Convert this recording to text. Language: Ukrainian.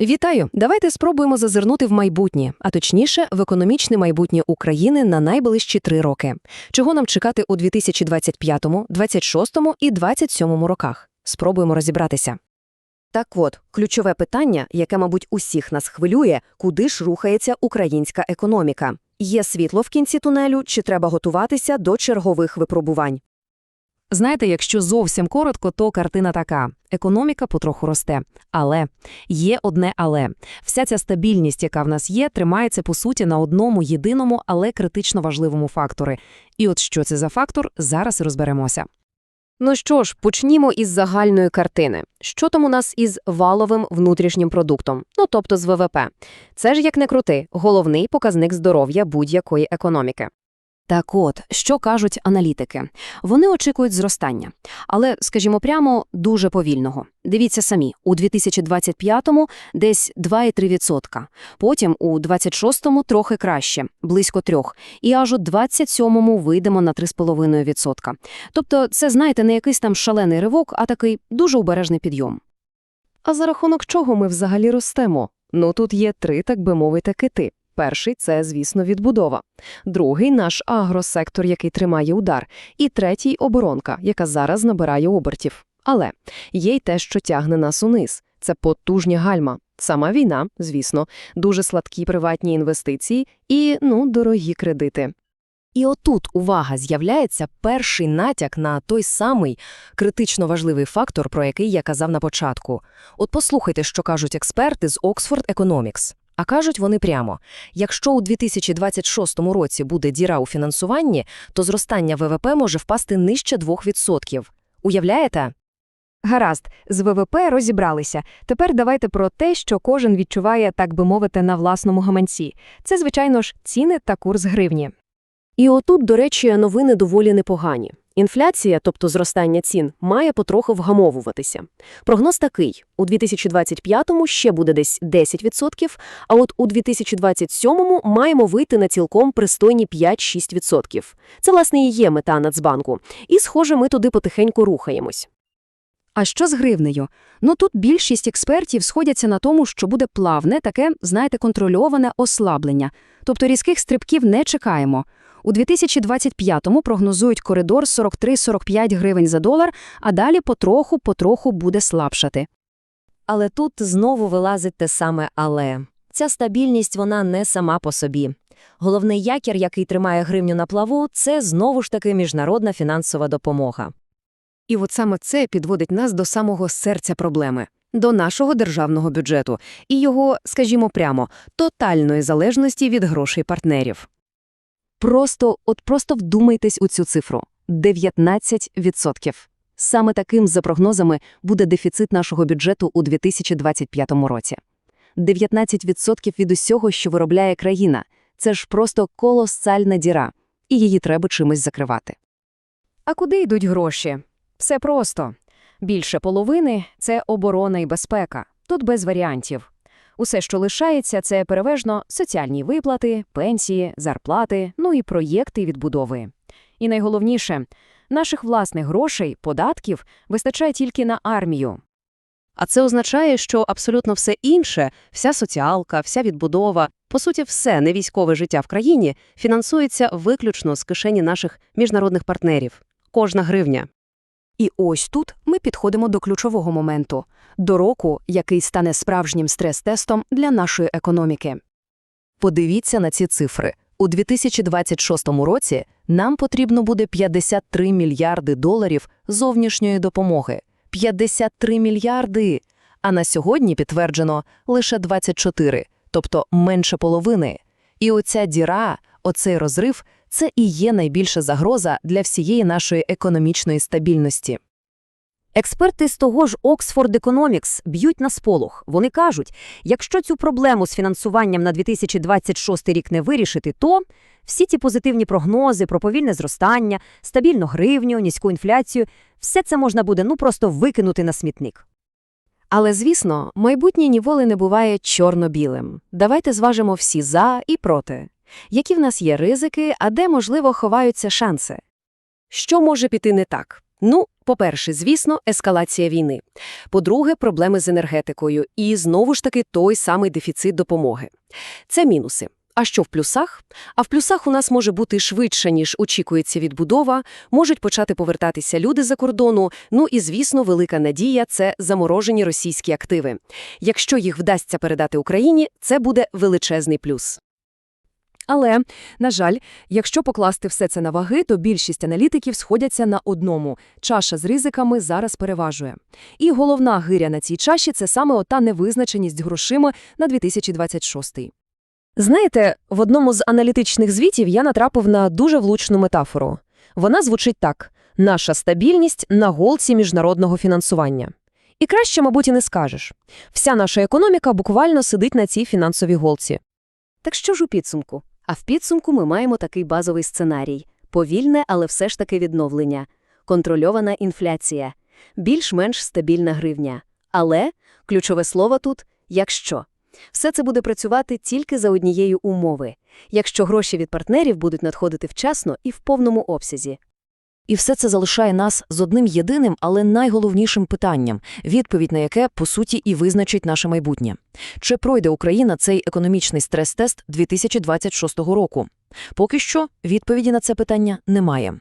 Вітаю! Давайте спробуємо зазирнути в майбутнє, а точніше, в економічне майбутнє України на найближчі три роки. Чого нам чекати у 2025, 2026 і 2027 роках? Спробуємо розібратися. Так от, ключове питання, яке, мабуть, усіх нас хвилює, куди ж рухається українська економіка? Є світло в кінці тунелю, чи треба готуватися до чергових випробувань? Знаєте, якщо зовсім коротко, то картина така: економіка потроху росте. Але є одне але вся ця стабільність, яка в нас є, тримається по суті на одному єдиному, але критично важливому факторі. І от що це за фактор, зараз і розберемося. Ну що ж, почнімо із загальної картини. Що там у нас із валовим внутрішнім продуктом, ну тобто з ВВП. Це ж як не крути, головний показник здоров'я будь-якої економіки. Так от, що кажуть аналітики? Вони очікують зростання, але, скажімо прямо, дуже повільного. Дивіться самі, у 2025-му десь 2,3%, потім у 26-му трохи краще, близько 3%, і аж у 27-му вийдемо на 3,5%. Тобто це, знаєте, не якийсь там шалений ривок, а такий дуже обережний підйом. А за рахунок чого ми взагалі ростемо? Ну, тут є три, так би мовити, кити. Перший – це, звісно, відбудова. Другий – наш агросектор, який тримає удар. І третій – оборонка, яка зараз набирає обертів. Але є й те, що тягне нас униз. Це потужні гальма. Сама війна, звісно, дуже сладкі приватні інвестиції і, ну, дорогі кредити. І отут, увага, з'являється перший натяк на той самий критично важливий фактор, про який я казав на початку. От послухайте, що кажуть експерти з Oxford Economics. А кажуть вони прямо, якщо у 2026 році буде діра у фінансуванні, то зростання ВВП може впасти нижче 2%. Уявляєте? Гаразд, з ВВП розібралися. Тепер давайте про те, що кожен відчуває, так би мовити, на власному гаманці. Це, звичайно ж, ціни та курс гривні. І отут, до речі, новини доволі непогані. Інфляція, тобто зростання цін, має потроху вгамовуватися. Прогноз такий: у 2025-му ще буде десь 10%, а от у 2027-му маємо вийти на цілком пристойні 5-6%. Це, власне, і є мета Нацбанку. І, схоже, ми туди потихеньку рухаємось. А що з гривнею? Ну тут більшість експертів сходяться на тому, що буде плавне, таке, знаєте, контрольоване ослаблення. Тобто різких стрибків не чекаємо. У 2025-му прогнозують коридор 43-45 гривень за долар, а далі потроху-потроху буде слабшати. Але тут знову вилазить те саме «але». Ця стабільність вона не сама по собі. Головний якір, який тримає гривню на плаву, це знову ж таки міжнародна фінансова допомога. І от саме це підводить нас до самого серця проблеми до нашого державного бюджету і його, скажімо прямо, тотальної залежності від грошей партнерів. Просто, от просто вдумайтесь у цю цифру – 19%. Саме таким, за прогнозами, буде дефіцит нашого бюджету у 2025 році. 19% від усього, що виробляє країна – це ж просто колосальна діра, і її треба чимось закривати. А куди йдуть гроші? Все просто. Більше половини – це оборона і безпека. Тут без варіантів. Усе, що лишається, це переважно соціальні виплати, пенсії, зарплати, ну і проєкти відбудови. І найголовніше, наших власних грошей, податків вистачає тільки на армію. А це означає, що абсолютно все інше, вся соціалка, вся відбудова, по суті, все невійськове життя в країні фінансується виключно з кишені наших міжнародних партнерів. Кожна гривня. І ось тут ми підходимо до ключового моменту – до року, який стане справжнім стрес-тестом для нашої економіки. Подивіться на ці цифри. У 2026 році нам потрібно буде 53 мільярди доларів зовнішньої допомоги. 53 мільярди! А на сьогодні підтверджено лише 24, тобто менше половини. І оця діра, оцей розрив – це і є найбільша загроза для всієї нашої економічної стабільності. Експерти з того ж Oxford Economics б'ють на сполох. Вони кажуть, якщо цю проблему з фінансуванням на 2026 рік не вирішити, то всі ці позитивні прогнози про повільне зростання, стабільну гривню, низьку інфляцію, все це можна буде ну просто викинути на смітник. Але, звісно, майбутнє ніколи не буває чорно-білим. Давайте зважимо всі за і проти. Які в нас є ризики, а де, можливо, ховаються шанси? Що може піти не так? Ну, По-перше, звісно, ескалація війни. По-друге, проблеми з енергетикою. І, знову ж таки, той самий дефіцит допомоги. Це мінуси. А що в плюсах? А в плюсах у нас може бути швидше, ніж очікується відбудова, можуть почати повертатися люди за кордону, ну і, звісно, велика надія – це заморожені російські активи. Якщо їх вдасться передати Україні, це буде величезний плюс. Але, на жаль, якщо покласти все це на ваги, то більшість аналітиків сходяться на одному – чаша з ризиками зараз переважує. І головна гиря на цій чаші – це саме ота невизначеність грошима на 2026. Знаєте, в одному з аналітичних звітів я натрапив на дуже влучну метафору. Вона звучить так – наша стабільність на голці міжнародного фінансування. І краще, мабуть, і не скажеш. Вся наша економіка буквально сидить на цій фінансовій голці. Так що ж у підсумку? А в підсумку ми маємо такий базовий сценарій – повільне, але все ж таки відновлення, контрольована інфляція, більш-менш стабільна гривня. Але, ключове слово тут – якщо. Все це буде працювати тільки за однією умови – якщо гроші від партнерів будуть надходити вчасно і в повному обсязі. І все це залишає нас з одним єдиним, але найголовнішим питанням, відповідь на яке, по суті, і визначить наше майбутнє. Чи пройде Україна цей економічний стрес-тест 2026 року? Поки що відповіді на це питання немає.